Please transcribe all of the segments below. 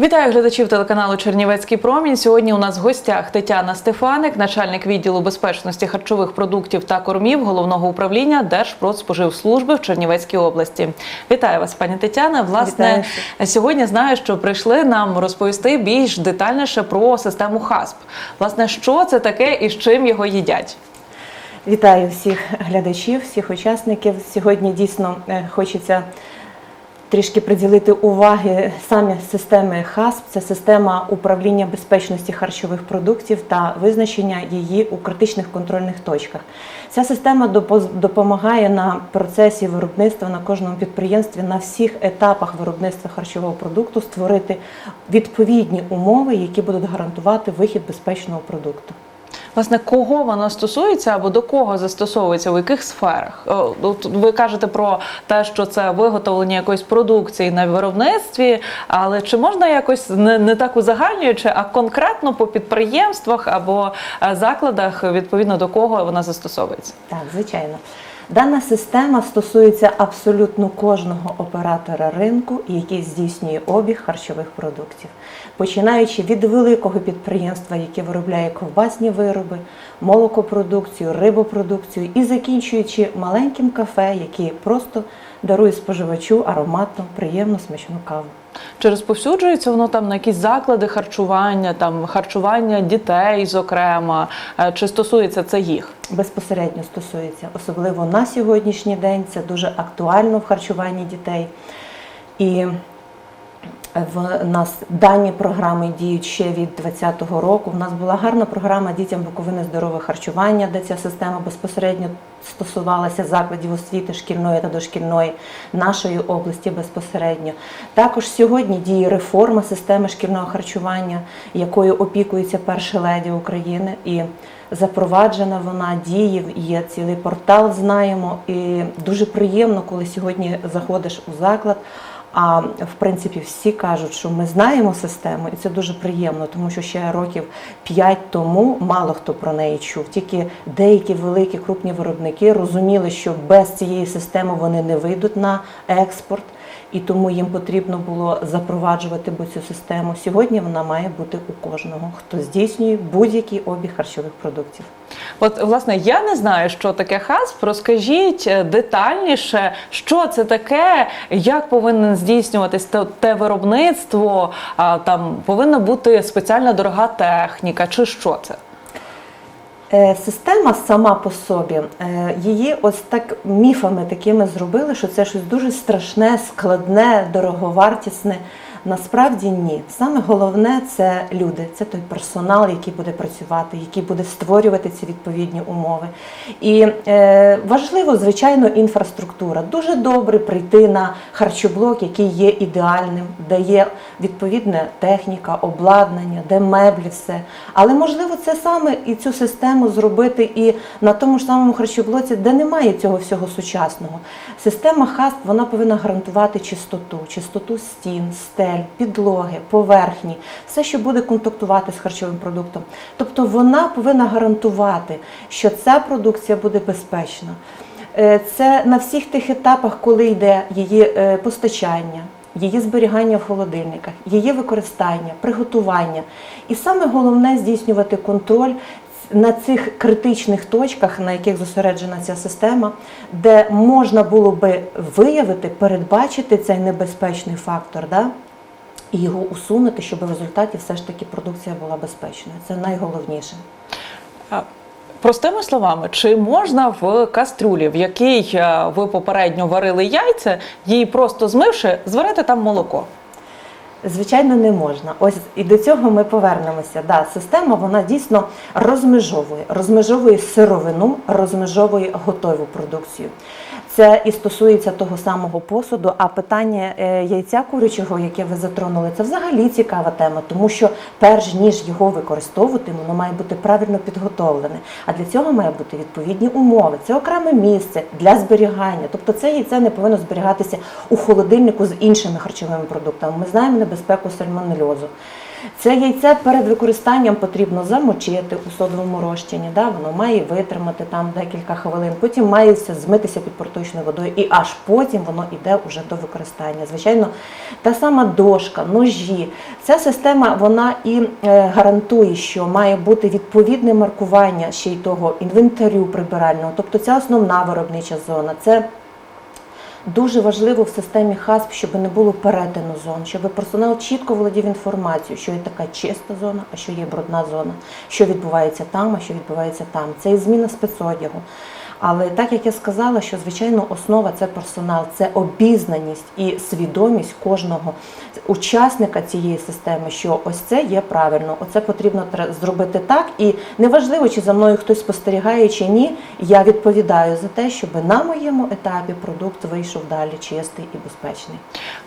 Вітаю глядачів телеканалу Чернівецький промінь. Сьогодні у нас в гостях Тетяна Стефаник, начальник відділу безпечності харчових продуктів та кормів головного управління Держпродспоживслужби в Чернівецькій області. Вітаю вас, пані Тетяна. Власне, сьогодні знаю, що прийшли нам розповісти більш детальніше про систему ХАСП. Власне, що це таке і з чим його їдять? Вітаю всіх глядачів, всіх учасників. Сьогодні дійсно е, хочеться трішки приділити уваги саме системи ХАСП. Це система управління безпечності харчових продуктів та визначення її у критичних контрольних точках. Ця система допомагає на процесі виробництва на кожному підприємстві на всіх етапах виробництва харчового продукту створити відповідні умови, які будуть гарантувати вихід безпечного продукту. Власне, кого вона стосується або до кого застосовується, в яких сферах? тут Ви кажете про те, що це виготовлення якоїсь продукції на виробництві, але чи можна якось не, не так узагальнюючи, а конкретно по підприємствах або е, закладах, відповідно до кого вона застосовується? Так, звичайно. Дана система стосується абсолютно кожного оператора ринку, який здійснює обіг харчових продуктів, починаючи від великого підприємства, яке виробляє ковбасні вироби, молокопродукцію, рибопродукцію, і закінчуючи маленьким кафе, яке просто дарує споживачу ароматну, приємну смачну каву. Чи розповсюджується воно там на якісь заклади харчування, там харчування дітей, зокрема, Е, чи стосується це їх? безпосередньо стосується, особливо на сьогоднішній день. Це дуже актуально в харчуванні дітей. І в нас дані програми діють ще від 2020 року. У нас була гарна програма дітям Буковини здорове харчування, де ця система безпосередньо стосувалася закладів освіти шкільної та дошкільної нашої області безпосередньо. Також сьогодні діє реформа системи шкільного харчування, якою опікується перша леді України. І запроваджена вона діє, є цілий портал, знаємо. І дуже приємно, коли сьогодні заходиш у заклад. А в принципі всі кажуть, що ми знаємо систему, і це дуже приємно, тому що ще років 5 тому мало хто про неї чув. Тільки деякі великі крупні виробники розуміли, що без цієї системи вони не вийдуть на експорт, і тому їм потрібно було запроваджувати цю систему. Сьогодні вона має бути у кожного, хто здійснює будь-який обіг харчових продуктів. От, власне, я не знаю, що таке ХАСП. Розкажіть е, детальніше, що це таке, як повинен здійснюватись те, те виробництво, а, там повинна бути спеціальна дорога техніка, чи що це? Е, Система сама по собі, е, її ось так міфами такими зробили, що це щось дуже страшне, складне, дороговартісне. Насправді ні. Саме головне це люди, це той персонал, який буде працювати, який буде створювати ці відповідні умови. І е, важливо, звичайно, інфраструктура. Дуже добре прийти на харчоблок, який є ідеальним, де є відповідна техніка, обладнання, де меблі, все. Але можливо, це саме і цю систему зробити і на тому ж самому харчоблоці, де немає цього всього сучасного. Система ХАСП вона повинна гарантувати чистоту, чистоту стін, стель, підлоги, поверхні, все, що буде контактувати з харчовим продуктом. Тобто вона повинна гарантувати, що ця продукція буде безпечна. Е, Це на всіх тих етапах, коли йде її е, постачання, її зберігання в холодильниках, її використання, приготування. І саме головне здійснювати контроль на цих критичних точках, на яких зосереджена ця система, де можна було би виявити, передбачити цей небезпечний фактор. Да? І його усунути, щоб в результаті все ж таки продукція була безпечною. Це найголовніше. Простими словами, чи можна в кастрюлі, в якій е, ви попередньо варили яйця, її просто змивши, зварити там молоко? Звичайно, не можна. Ось і до цього ми повернемося. Да, система вона дійсно розмежовує, розмежовує сировину, розмежовує готову продукцію. Це і стосується того самого посуду. А питання е, яйця курячого, яке ви затронули, це взагалі цікава тема, тому що перш ніж його використовувати, воно має бути правильно підготовлене. А для цього має бути відповідні умови. Це окреме місце для зберігання. Тобто це яйце не повинно зберігатися у холодильнику з іншими харчовими продуктами. Ми знаємо небезпеку сальмонельозу. Це яйце перед використанням потрібно замочити у содовому розчині. Да? Воно має витримати там декілька хвилин, потім має змитися під проточною водою, і аж потім воно йде уже до використання. Звичайно, та сама дошка, ножі. Ця система вона і е, гарантує, що має бути відповідне маркування ще й того інвентарю прибирального, тобто ця основна виробнича зона. Це Дуже важливо в системі ХАСП, щоб не було перетину зон, щоб персонал чітко володів інформацією, що є така чиста зона, а що є брудна зона, що відбувається там, а що відбувається там. Це і зміна спецодягу. Але так як я сказала, що звичайно основа це персонал, це обізнаність і свідомість кожного учасника цієї системи, що ось це є правильно, оце потрібно зробити так. І неважливо, чи за мною хтось спостерігає чи ні, я відповідаю за те, щоб на моєму етапі продукт вийшов далі чистий і безпечний.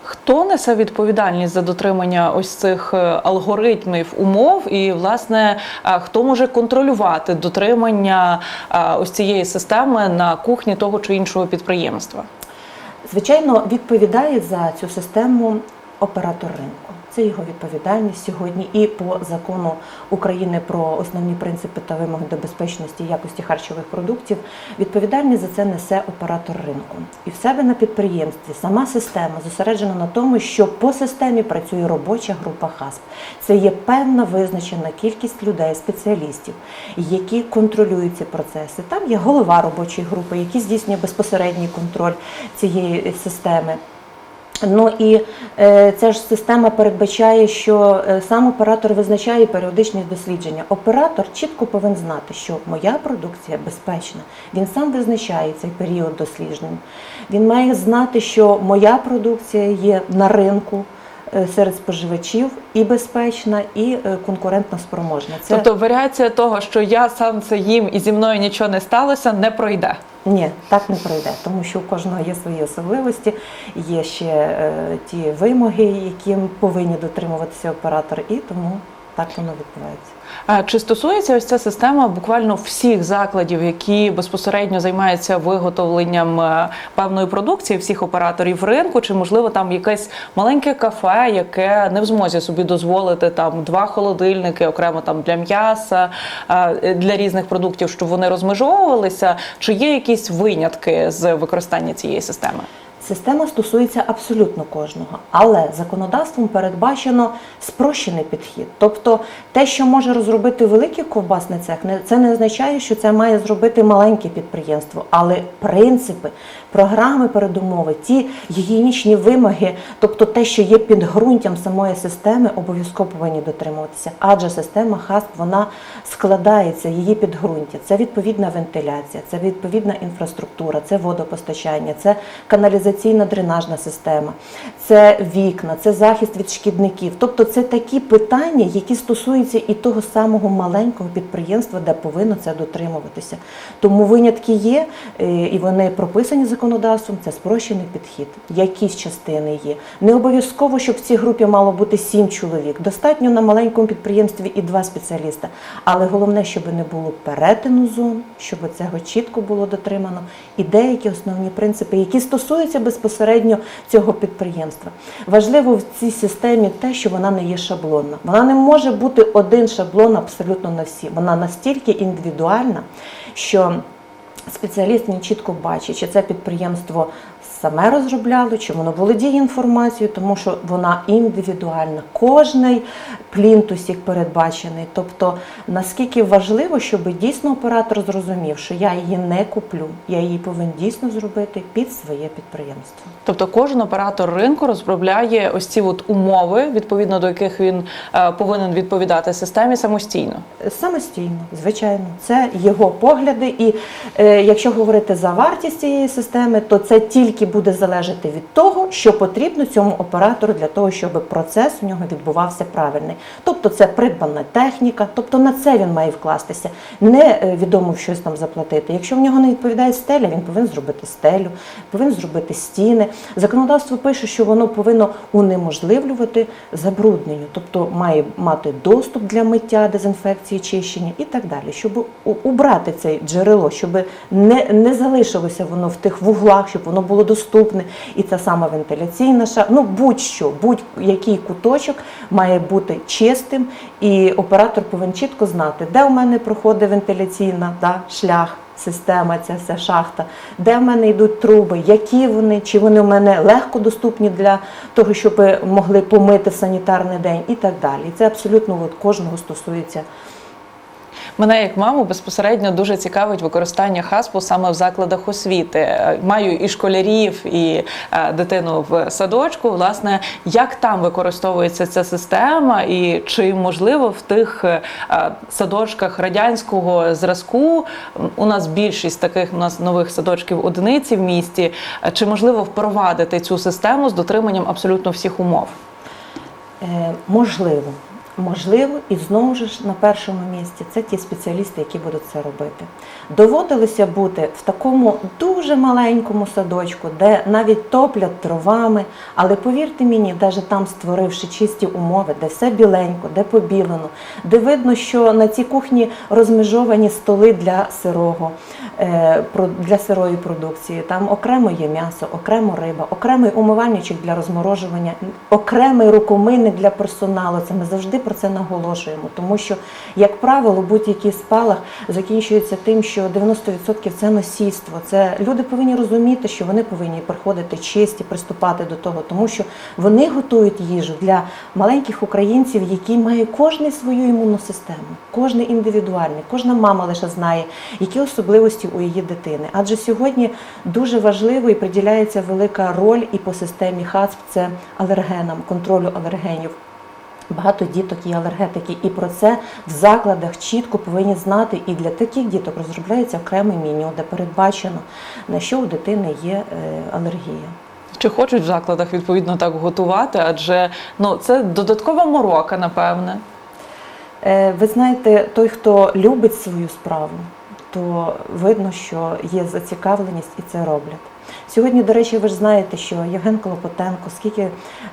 Хто несе відповідальність за дотримання ось цих е, алгоритмів умов, і власне е, хто може контролювати дотримання е, ось цієї системи на кухні того чи іншого підприємства? Звичайно, відповідає за цю систему оператор ринку. Це його відповідальність сьогодні і по закону України про основні принципи та вимоги до безпечності і якості харчових продуктів. Відповідальність за це несе оператор ринку. І в себе на підприємстві сама система зосереджена на тому, що по системі працює робоча група ХАСП. Це є певна визначена кількість людей, спеціалістів, які контролюють ці процеси. Там є голова робочої групи, який здійснює безпосередній контроль цієї системи. Ну і е, ця ж система передбачає, що е, сам оператор визначає періодичність дослідження. Оператор чітко повинен знати, що моя продукція безпечна. Він сам визначає цей період досліджень. Він має знати, що моя продукція є на ринку е, серед споживачів і безпечна, і е, конкурентно спроможна. Це Тобто варіація того, що я сам це їм і зі мною нічого не сталося, не пройде. Ні, так не пройде, тому що у кожного є свої особливості, є ще е, ті вимоги, яким повинні дотримуватися оператор, і тому так воно відбувається. А Чи стосується ось ця система буквально всіх закладів, які безпосередньо займаються виготовленням е, певної продукції, всіх операторів ринку, чи можливо там якесь маленьке кафе, яке не в змозі собі дозволити там два холодильники, окремо там для м'яса, е, для різних продуктів, щоб вони розмежовувалися? Чи є якісь винятки з використання цієї системи? Система стосується абсолютно кожного, але законодавством передбачено спрощений підхід. Тобто те, що може розробити великий ковбасний цех, це не означає, що це має зробити маленьке підприємство. Але принципи, програми передумови, ті гігієнічні вимоги, тобто те, що є підґрунтям самої системи, обов'язково повинні дотримуватися. Адже система ХАСП вона складається, її підґрунтя. Це відповідна вентиляція, це відповідна інфраструктура, це водопостачання, це каналізаційна дренажна система, це вікна, це захист від шкідників. Тобто це такі питання, які стосуються і того самого маленького підприємства, де повинно це дотримуватися. Тому винятки є, е, і вони прописані законодавством. Це спрощений підхід. Якісь частини є. Не обов'язково, щоб в цій групі мало бути сім чоловік. Достатньо на маленькому підприємстві і два спеціаліста. Але головне, щоб не було перетину зон, щоб цього чітко було дотримано, і деякі основні принципи, які стосуються безпосередньо цього підприємства. Важливо в цій системі те, що вона не є шаблонна. Вона не може бути один шаблон абсолютно на всі. Вона настільки індивідуальна, що спеціаліст не чітко бачить, чи це підприємство саме розробляло, чи воно володіє інформацією, тому що вона індивідуальна. Кожний плінтусик передбачений. Тобто, наскільки важливо, щоб дійсно оператор зрозумів, що я її не куплю, я її повинен дійсно зробити під своє підприємство. Тобто кожен оператор ринку розробляє ось ці от умови, відповідно до яких він е, повинен відповідати системі самостійно. Самостійно, звичайно, це його погляди. І е, якщо говорити за вартість цієї системи, то це тільки буде залежати від того, що потрібно цьому оператору для того, щоб процес у нього відбувався правильний. Тобто це придбана техніка, тобто на це він має вкластися. Не е, відомо в щось там заплатити. Якщо в нього не відповідає стеля, він повинен зробити стелю, повинен зробити стіни. Законодавство пише, що воно повинно унеможливлювати забруднення, тобто має мати доступ для миття, дезінфекції, чищення і так далі, щоб убрати це джерело, щоб не, не залишилося воно в тих вуглах, щоб воно було доступно. Доступне, і ця сама вентиляційна ша, ну будь-що, будь-який куточок має бути чистим, і оператор повинен чітко знати, де у мене проходить вентиляційна да, шлях. Система, ця вся шахта, де в мене йдуть труби, які вони, чи вони в мене легко доступні для того, щоб могли помити в санітарний день і так далі. І це абсолютно от кожного стосується. Мене як маму безпосередньо дуже цікавить використання хаспу саме в закладах освіти. Е, Маю і школярів, і е, дитину в садочку. Власне, як там використовується ця система, і чи можливо в тих е, садочках радянського зразку у нас більшість таких у нас нових садочків одиниці в місті, чи можливо впровадити цю систему з дотриманням абсолютно всіх умов? Можливо. Можливо, і знову ж на першому місці це ті спеціалісти, які будуть це робити. Доводилося бути в такому дуже маленькому садочку, де навіть топлять дровами, але повірте мені, навіть там створивши чисті умови, де все біленько, де побілено, де видно, що на цій кухні розмежовані столи для сирого, для сирої продукції. Там окремо є м'ясо, окремо риба, окремий умивальничок для розморожування, окремий рукомийник для персоналу. Це ми завжди про це наголошуємо, тому що, як правило, будь-який спалах закінчується тим, що 90% це носійство. Це люди повинні розуміти, що вони повинні приходити чисті, приступати до того, тому що вони готують їжу для маленьких українців, які мають кожний свою імунну систему, кожний індивідуальний, кожна мама лише знає, які особливості у її дитини. Адже сьогодні дуже важливо і приділяється велика роль і по системі ХАЦП це алергенам, контролю алергенів. Багато діток є алергетики, і про це в закладах чітко повинні знати. І для таких діток розробляється окреме меню, де передбачено на що у дитини є е, алергія. Чи хочуть в закладах відповідно так готувати? Адже ну це додаткова морока, напевне. Е, Ви знаєте, той, хто любить свою справу, то видно, що є зацікавленість і це роблять. Сьогодні, до речі, ви ж знаєте, що Євген Клопотенко скільки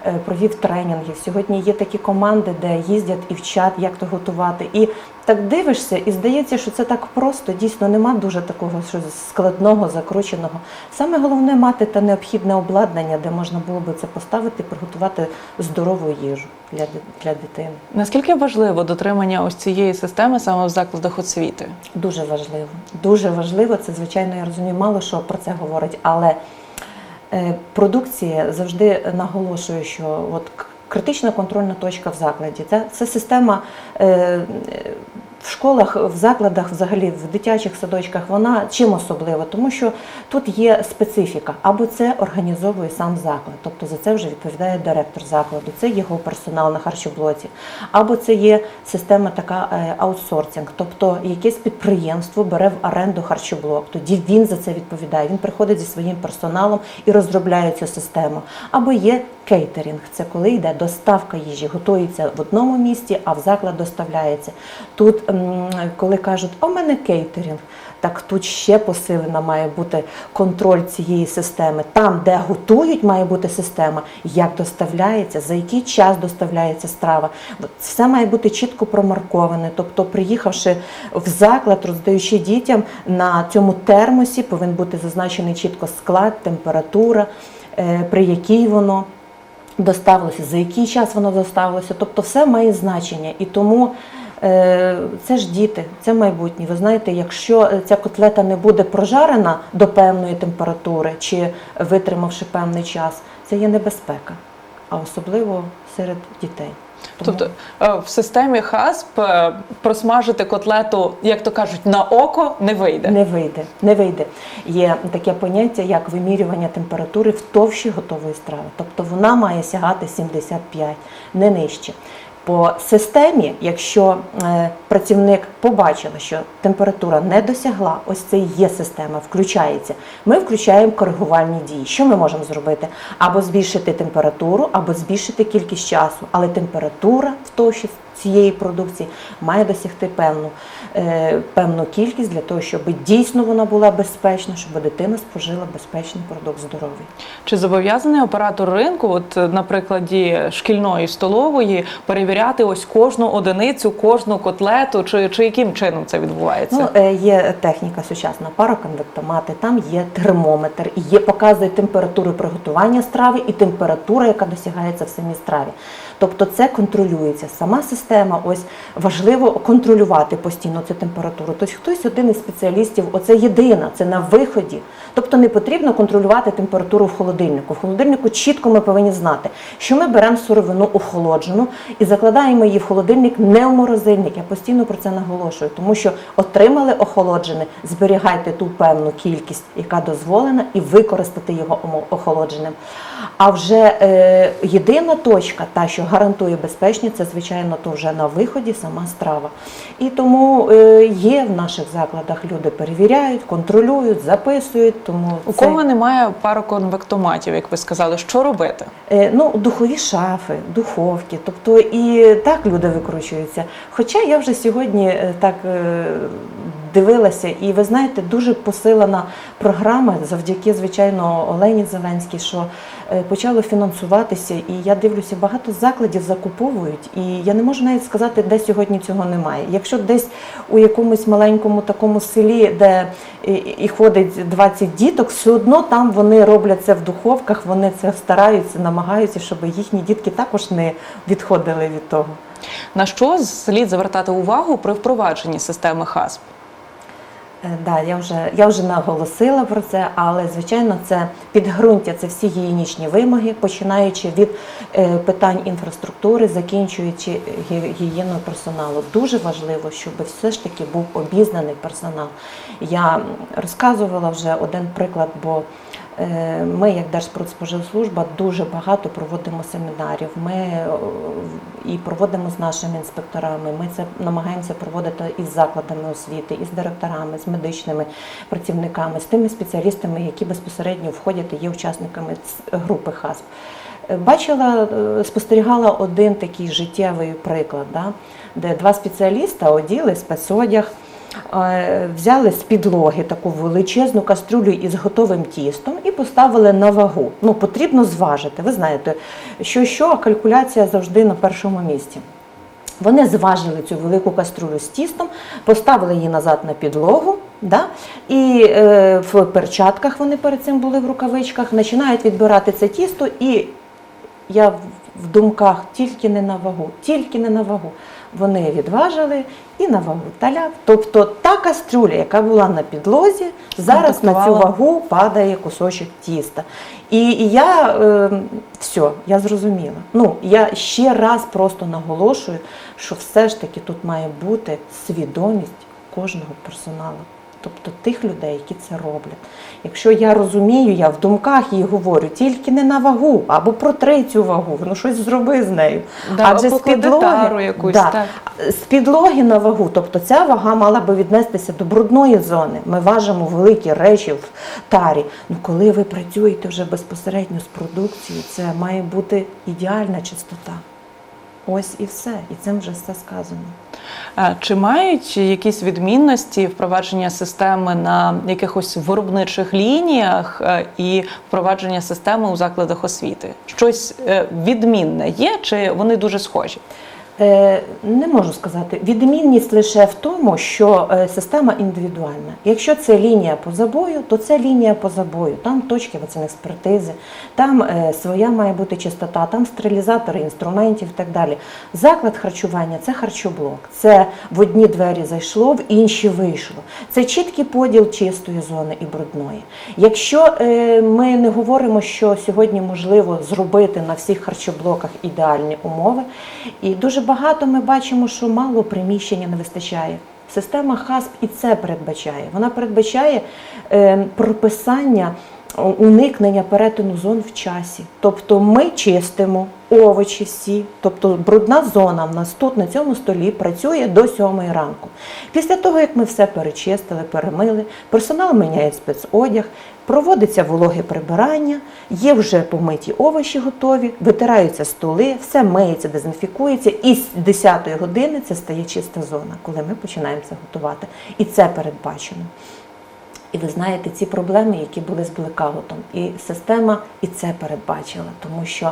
е, провів тренінгів. Сьогодні є такі команди, де їздять і вчать, як то готувати. І так дивишся, і здається, що це так просто. Дійсно, нема дуже такого складного, закрученого. Саме головне мати те необхідне обладнання, де можна було би це поставити, приготувати здорову їжу для, для дитини. Наскільки важливо дотримання ось цієї системи саме в закладах освіти? Дуже важливо. Дуже важливо. Це, звичайно, я розумію, мало що про це говорить, але е, продукція завжди наголошує, що от критична контрольна точка в закладі. Це, це система. Е, в школах, в закладах, взагалі в дитячих садочках, вона чим особлива, тому що тут є специфіка, або це організовує сам заклад, тобто за це вже відповідає директор закладу, це його персонал на харчоблоці, або це є система така е, аутсорсинг, тобто якесь підприємство бере в оренду харчоблок, тоді він за це відповідає. Він приходить зі своїм персоналом і розробляє цю систему. Або є кейтерінг, це коли йде доставка їжі, готується в одному місті, а в заклад доставляється. Тут, коли кажуть, в мене кейтерінг. Так тут ще посилена має бути контроль цієї системи. Там, де готують, має бути система, як доставляється, за який час доставляється страва. Все має бути чітко промарковане. Тобто, приїхавши в заклад, роздаючи дітям на цьому термосі, повинен бути зазначений чітко склад, температура, е, при якій воно доставилося, за який час воно доставилося. Тобто все має значення. І тому це ж діти, це майбутнє. Ви знаєте, якщо е, ця котлета не буде прожарена до певної температури чи витримавши певний час, це є небезпека, а особливо серед дітей. Тобто е, в системі ХАСП е, просмажити котлету, як то кажуть, на око не вийде. Не вийде, не вийде. Є таке поняття, як вимірювання температури в товщі готової страви. Тобто вона має сягати 75, не нижче. По системі, якщо е, працівник побачив, що температура не досягла, ось це і є система, включається. Ми включаємо коригувальні дії. Що ми можемо зробити? Або збільшити температуру, або збільшити кількість часу. Але температура в цієї продукції має досягти певну, е, певну кількість для того, щоб дійсно вона була безпечна, щоб дитина спожила безпечний продукт здоровий. Чи зобов'язаний оператор ринку, от на прикладі шкільної столової, перевіряти ось кожну одиницю, кожну котлету, чи, чи яким чином це відбувається? Ну, е, є техніка сучасна, пароконвектомати, там є термометр, є показує температуру приготування страви і температура, яка досягається в самій страві. Тобто це контролюється. Сама система, ось важливо контролювати постійно цю температуру. Тобто хтось один із спеціалістів, оце єдина, це на виході. Тобто не потрібно контролювати температуру в холодильнику. В холодильнику чітко ми повинні знати, що ми беремо сировину охолоджену і закладаємо її в холодильник не в морозильник. Я постійно про це наголошую, тому що отримали охолоджене, зберігайте ту певну кількість, яка дозволена, і використати його охолодженим. А вже е, єдина точка, та що гарантує безпечність, це звичайно то вже на виході сама страва. І тому е, є в наших закладах люди перевіряють, контролюють, записують. Тому У це- кого немає пароконвектоматів, як ви сказали, що робити? Е, Ну, духові шафи, духовки, тобто і так люди викручуються. Хоча я вже сьогодні е, так дивилася, і ви знаєте, дуже посилена програма завдяки, звичайно, Олені Зеленській, що почало фінансуватися, і я дивлюся, багато закладів закуповують, і я не можу навіть сказати, де сьогодні цього немає. Якщо десь у якомусь маленькому такому селі, де і, і ходить 20 діток, все одно там вони роблять це в духовках, вони це стараються, намагаються, щоб їхні дітки також не відходили від того. На що слід звертати увагу при впровадженні системи ХАСП? Е, Да, я вже я вже наголосила про це, але звичайно, це підґрунтя, це всі гігієнічні вимоги, починаючи від е, питань інфраструктури, закінчуючи гі- гігієною персоналу. Дуже важливо, щоб все ж таки був обізнаний персонал. Я розказувала вже один приклад, бо е, ми, як Держпродспоживслужба, дуже багато проводимо семінарів. Ми е, і проводимо з нашими інспекторами. Ми це намагаємося проводити із закладами освіти, із директорами, з медичними працівниками, з тими спеціалістами, які безпосередньо входять і є учасниками групи ХАСП. Е, Бачила, е, спостерігала один такий життєвий приклад, да, де два спеціаліста оділи спецодяг. Е, Взяли з підлоги таку величезну кастрюлю із готовим тістом і поставили на вагу. Ну, потрібно зважити. Ви знаєте, що що, а калькуляція завжди на першому місці. Вони зважили цю велику каструлю з тістом, поставили її назад на підлогу, да? і е, в перчатках вони перед цим були в рукавичках, починають відбирати це тісто, і я в думках тільки не на вагу, тільки не на вагу. Вони відважили і на вагу таляв. Тобто та кастрюля, яка була на підлозі, зараз на цю вагу падає кусочок тіста. І, і я е, все, я зрозуміла. Ну, я ще раз просто наголошую, що все ж таки тут має бути свідомість кожного персоналу. Тобто тих людей, які це роблять. Якщо я розумію, я в думках їй говорю, тільки не на вагу, або протри цю вагу, ну щось зроби з нею. Да, Адже з підлоги, якусь, да, так. з підлоги на вагу, тобто ця вага мала би віднестися до брудної зони. Ми важимо великі речі в тарі. Ну коли ви працюєте вже безпосередньо з продукцією, це має бути ідеальна чистота. Ось і все. І цим вже все сказано. Чи мають якісь відмінності впровадження системи на якихось виробничих лініях е, і впровадження системи у закладах освіти? Щось е, відмінне є, чи вони дуже схожі? Е, Не можу сказати. Відмінність лише в тому, що е, система індивідуальна. Якщо це лінія по забою, то це лінія по забою. Там точки експертизи, там е, своя має бути чистота, там стерилізатори інструментів і так далі. Заклад харчування це харчоблок. Це в одні двері зайшло, в інші вийшло. Це чіткий поділ чистої зони і брудної. Якщо ми не говоримо, що сьогодні можливо зробити на всіх харчоблоках ідеальні умови, і дуже багато ми бачимо, що мало приміщення не вистачає. Система ХАСП і це передбачає. Вона передбачає е, прописання уникнення перетину зон в часі. Тобто ми чистимо овочі всі, тобто брудна зона в нас тут на цьому столі працює до 7 ранку. Після того, як ми все перечистили, перемили, персонал міняє спецодяг, проводиться вологе прибирання, є вже помиті овочі готові, витираються столи, все миється, дезінфікується, і з 10 години це стає чиста зона, коли ми починаємо це готувати. І це передбачено. І ви знаєте, ці проблеми, які були з блекаутом, і система і це передбачила, тому що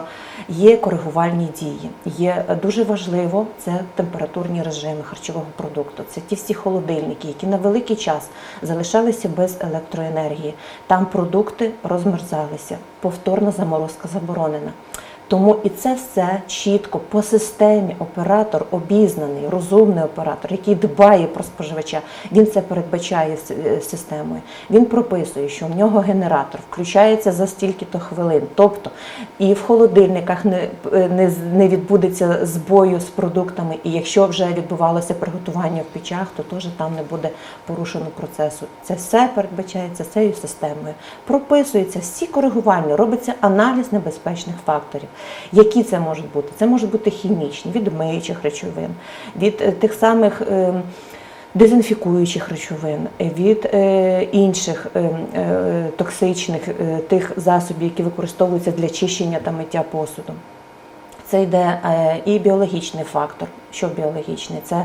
є коригувальні дії. Є е, дуже важливо це температурні режими харчового продукту. Це ті всі холодильники, які на великий час залишалися без електроенергії. Там продукти розмерзалися, повторна заморозка заборонена. Тому і це все чітко по системі оператор обізнаний, розумний оператор, який дбає про споживача. Він це передбачає е, системою. Він прописує, що в нього генератор включається за стільки-то хвилин. Тобто і в холодильниках не, е, не, не відбудеться збою з продуктами. І якщо вже відбувалося приготування в печах, то теж там не буде порушено процесу. Це все передбачається цією системою. Прописується всі коригування, робиться аналіз небезпечних факторів. Які це можуть бути? Це можуть бути хімічні, від миючих речовин, від е, тих самих. е, Дезінфікуючих речовин, від е, інших е, е, токсичних тих засобів, які використовуються для чищення та миття посуду. Це йде і біологічний фактор. Що біологічний? Це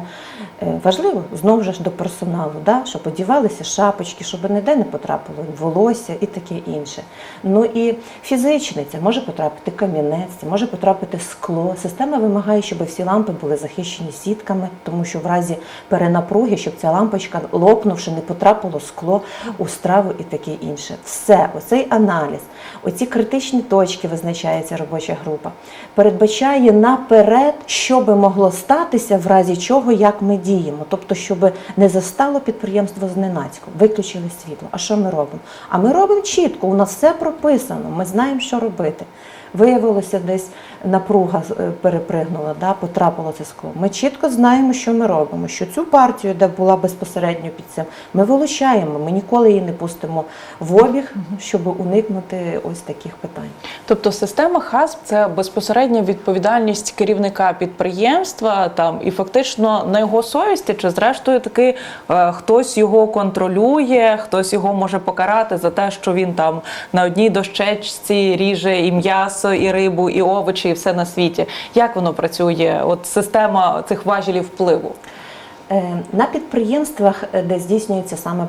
е, важливо знову ж до персоналу, да? щоб одівалися шапочки, щоб ніде не потрапило волосся і таке інше. Ну і фізичний це може потрапити камінець, це може потрапити скло. Система вимагає, щоб всі лампи були захищені сітками, тому що в разі перенапруги, щоб ця лампочка, лопнувши, не потрапило скло у страву і таке інше. Все, оцей аналіз, оці критичні точки визначається робоча група, передбачає наперед, що би могло статися в разі чого, як ми діємо. Тобто, щоб не застало підприємство зненацька, виключили світло. А що ми робимо? А ми робимо чітко, у нас все прописано, ми знаємо, що робити. Виявилося, десь напруга е, перепригнула, да, потрапило це скло. Ми чітко знаємо, що ми робимо. Що цю партію, де була безпосередньо під цим, ми вилучаємо. Ми ніколи її не пустимо в обіг, щоб уникнути ось таких питань. Тобто система ХАСП це безпосередня відповідальність керівника підприємства там і фактично на його совісті, чи зрештою таки е, хтось його контролює, хтось його може покарати за те, що він там на одній дощечці ріже і м'ясо, і рибу, і овочі, і все на світі. Як воно працює? От система цих важелів впливу. Е, На підприємствах, е, де здійснюється саме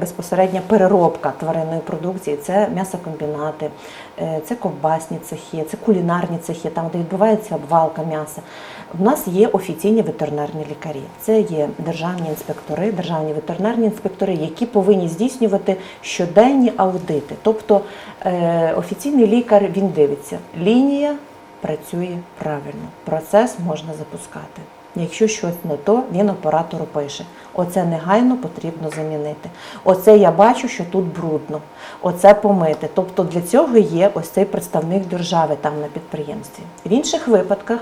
безпосередня переробка тваринної продукції, це м'ясокомбінати, е, це ковбасні цехи, це кулінарні цехи, там де відбувається обвалка м'яса. В нас є офіційні ветеринарні лікарі. Це є державні інспектори, державні ветеринарні інспектори, які повинні здійснювати щоденні аудити. Тобто е, офіційний лікар він дивиться, лінія працює правильно, процес можна запускати. Якщо щось не то, він оператору пише: оце негайно потрібно замінити. Оце я бачу, що тут брудно, оце помити. Тобто для цього є ось цей представник держави там на підприємстві. В інших випадках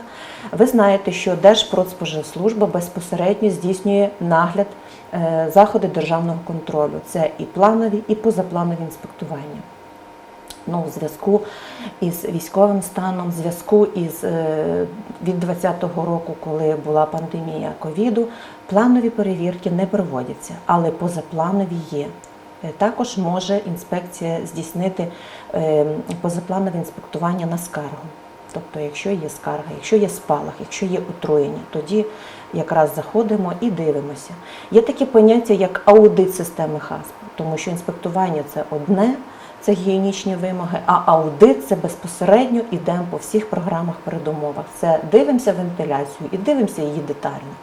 ви знаєте, що Держпродспоживслужба безпосередньо здійснює нагляд е, заходи державного контролю. Це і планові, і позапланові інспектування ну, в зв'язку із військовим станом, зв'язку із е, від 2020 року, коли була пандемія ковіду, планові перевірки не проводяться, але позапланові є. Е, Також може інспекція здійснити е, позапланове інспектування на скаргу. Тобто, якщо є скарга, якщо є спалах, якщо є отруєння, тоді якраз заходимо і дивимося. Є таке поняття, як аудит системи ХАСП, тому що інспектування це одне, це гігієнічні вимоги, а аудит це безпосередньо йдемо по всіх програмах передумовах. Це дивимося вентиляцію і дивимося її детально.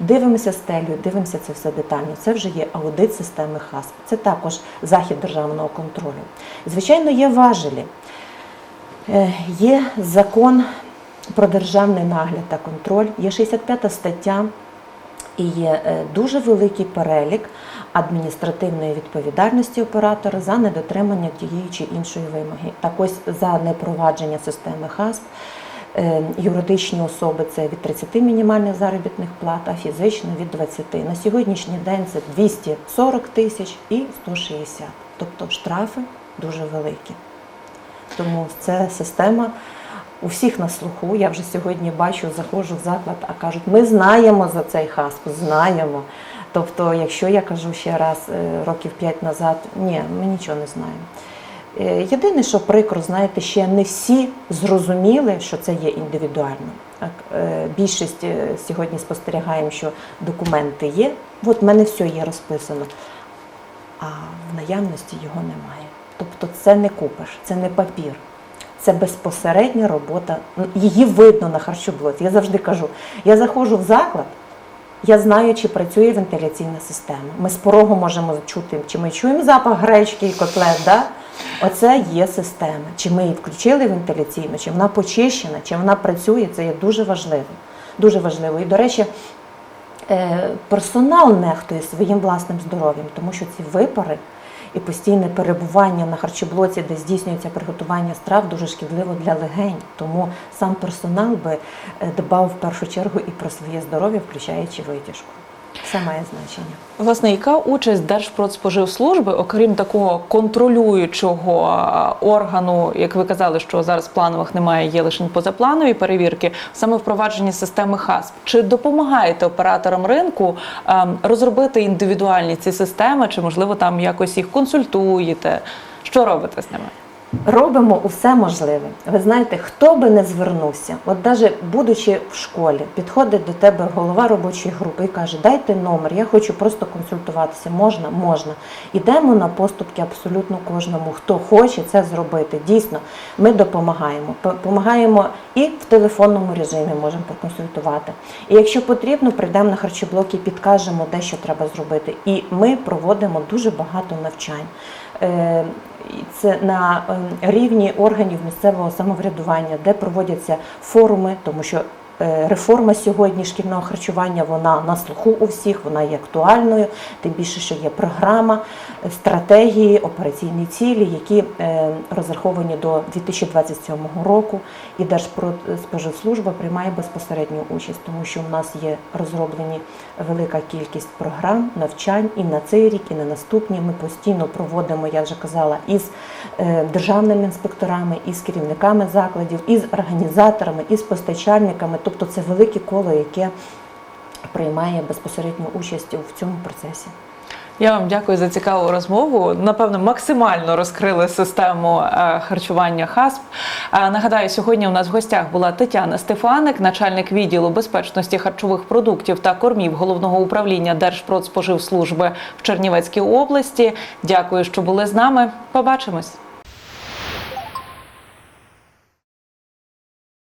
Дивимося стелю, дивимося це все детально. Це вже є аудит системи ХАСП. Це також захід державного контролю. Звичайно, є важелі. Е, Є закон про державний нагляд та контроль, є 65 стаття і є е, дуже великий перелік адміністративної відповідальності оператора за недотримання тієї чи іншої вимоги. Так ось за непровадження системи ХАСП. е, Юридичні особи це від 30 мінімальних заробітних плат, а фізичні від 20. На сьогоднішній день це 240 тисяч і 160. Тобто штрафи дуже великі. Тому це система у всіх на слуху. Я вже сьогодні бачу, заходжу в заклад, а кажуть, ми знаємо за цей хасп, знаємо. Тобто, якщо я кажу ще раз е, років п'ять назад, ні, ми нічого не знаємо. Е, Єдине, що прикро, знаєте, ще не всі зрозуміли, що це є індивідуально. Е, більшість сьогодні спостерігаємо, що документи є. От в мене все є розписано, а в наявності його немає. Тобто це не купиш, це не папір. Це безпосередня робота. Ну, Її видно на харчоблоці. Я завжди кажу: я заходжу в заклад, я знаю, чи працює вентиляційна система. Ми з порогу можемо чути, чи ми чуємо запах гречки і котлет. Да? Оце є система. Чи ми її включили вентиляційно, чи вона почищена, чи вона працює, це є дуже важливо. Дуже важливо. І, до речі, е, персонал нехтує своїм власним здоров'ям, тому що ці випари і постійне перебування на харчоблоці, де здійснюється приготування страв, дуже шкідливо для легень. Тому сам персонал би е, дбав в першу чергу і про своє здоров'я, включаючи витяжку. Це має значення. Власне, яка участь Держпродспоживслужби, окрім такого контролюючого органу, як ви казали, що зараз планових немає, є лише позапланові перевірки, саме впровадженні системи ХАСП? Чи допомагаєте операторам ринку розробити індивідуальні ці системи, чи можливо там якось їх консультуєте? Що робите з ними? Робимо усе можливе. Ви знаєте, хто би не звернувся, от навіть будучи в школі, підходить до тебе голова робочої групи і каже: Дайте номер, я хочу просто консультуватися. Можна, можна. Ідемо на поступки абсолютно кожному, хто хоче це зробити. Дійсно, ми допомагаємо. Допомагаємо і в телефонному режимі можемо проконсультувати. І якщо потрібно, прийдемо на харчоблок і підкажемо, де що треба зробити. І ми проводимо дуже багато навчань. Це на е, рівні органів місцевого самоврядування, де проводяться форуми, тому що реформа сьогодні шкільного харчування вона на слуху у всіх, вона є актуальною. Тим більше, що є програма, е, стратегії, операційні цілі, які е, розраховані до 2027 року. І Держпродспоживслужба приймає безпосередню участь, тому що в нас є розроблені велика кількість програм, навчань і на цей рік, і на наступні. Ми постійно проводимо, я вже казала, із е, державними інспекторами, із керівниками закладів, із організаторами, із постачальниками. Тобто це велике коло, яке приймає безпосередню участь в цьому процесі. Я вам дякую за цікаву розмову. Напевно, максимально розкрили систему е, харчування ХАСП. Е, Нагадаю, сьогодні у нас в гостях була Тетяна Стефаник, начальник відділу безпечності харчових продуктів та кормів головного управління Держпродспоживслужби в Чернівецькій області. Дякую, що були з нами. Побачимось.